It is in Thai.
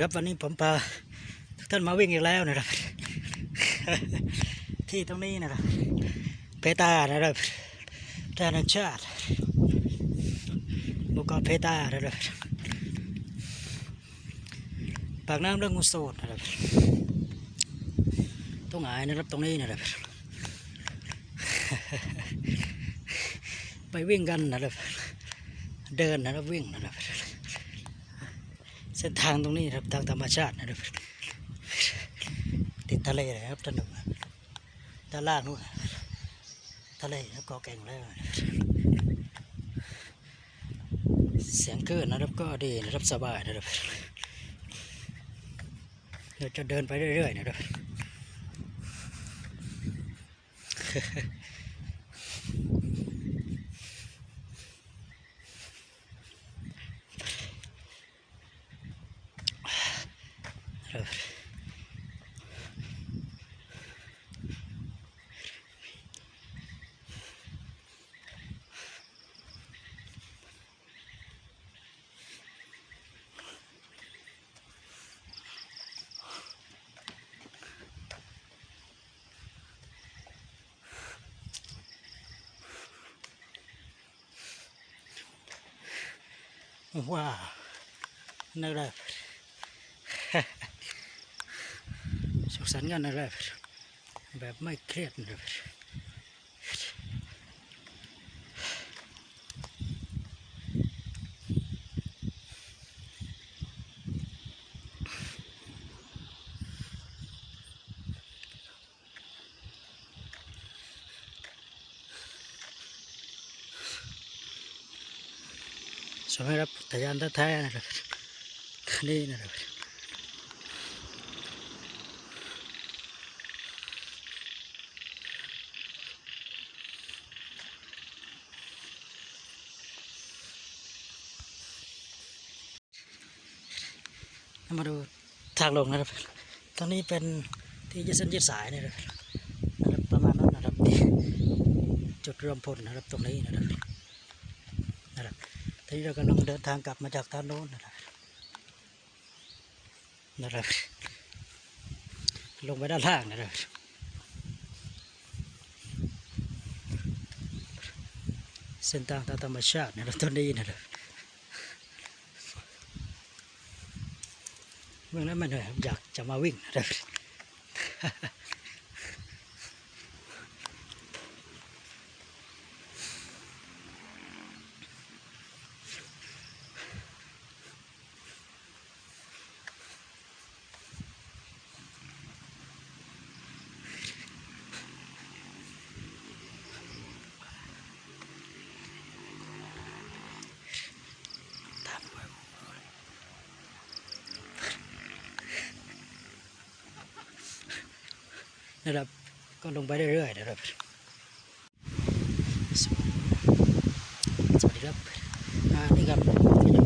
ครับวันนี้ผมพาทุกท่านมาวิ่งอีกแล้วนะครับ ที่ตรงนี้นะครับเพตานะครับทานชาติบุกเกาะเพตานะครับปากน้ำเรื่องงูโซดนะครับตรงไหนนะครับตรงนี้นะครับไปวิ่งกันนะครับเดินนะครับวิ่งนะครับ เส้นทางตรงนี้ครับทางธรรมชาตินะครับติดทะเลเลยครับถนนด้านล่างนู้นทะเลแล้วเกาะแก่งแล้วเสียงคลื่นนะครับก็ดีนะครับสบายนะครับเราจะเดินไปเรื่อยๆนะครับ ครับว้าวนะครับ สุขสันต์กันนะครับแบบไม่เครียดนะครับสมัยรับทะยานแท้ๆนะครับนี่นะครับ มาดูทางลงนะครับตรงนี้เป็นที่ยืดเส้นยืดสายนะครับประมาณนั้นนะครับจุดรวมพลนะครับตรงนี้นะครับนะครับทีนี้เรากำลังเดินทางกลับมาจากทางโน้นนะครับนะครับลงไปด้านล่างนะครับเส้นทางตามธรรมชาตินะครับต้นนี้นะครับ เมื่อนั้นมันอยากจะมาวิ่งนะครับ นะครับ ก็ลงไปเรื่อยๆนะครับ สวัสดีครับนี่ครับ